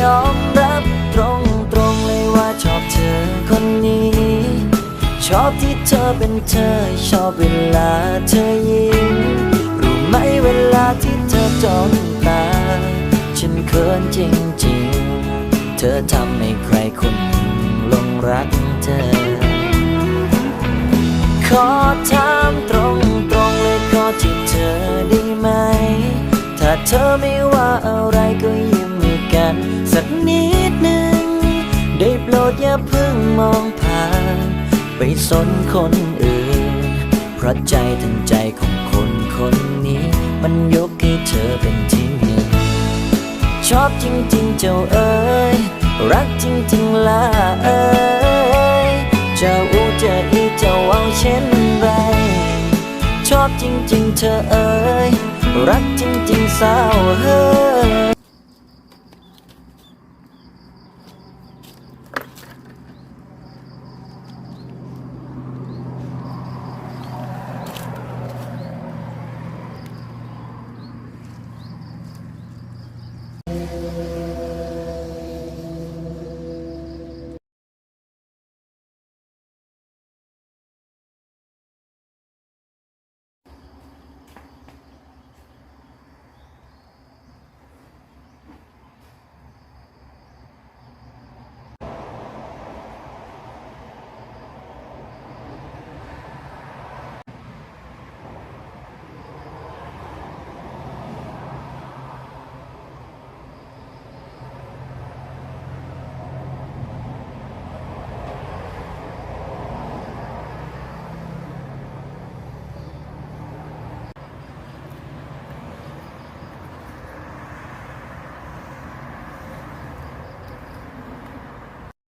ยอมรับตรงตรงๆเลยว่าชอบเธอคนนี้ ชอบที่เธอเป็นเธอ ชอบเวลาเธอยิ้มรู้ไหมเวลาที่เธอจ้องตา ฉันเขินจริงๆ เธอทำให้ใครคนหนึ่งลงรักเธอ ขอถามตรงตรงๆเลยขอที่เธอได้ไหม ถ้าเธอไม่ว่าอะไร สักนิดหนึ่ง ได้โปรดอย่าเพิ่งมองผ่าน ไปสนคนอื่น เพราะใจทั้งใจของคนคนนี้ มันยกให้เธอเป็นที่หนึ่ง ชอบจริง ๆ เจ้าเอ๋ยรักจริง ๆล่ะเอ๋ยจะอูจะอีจะเอาเช่นไร ชอบจริง ๆ เธอเอ๋ยรักจริง ๆสาว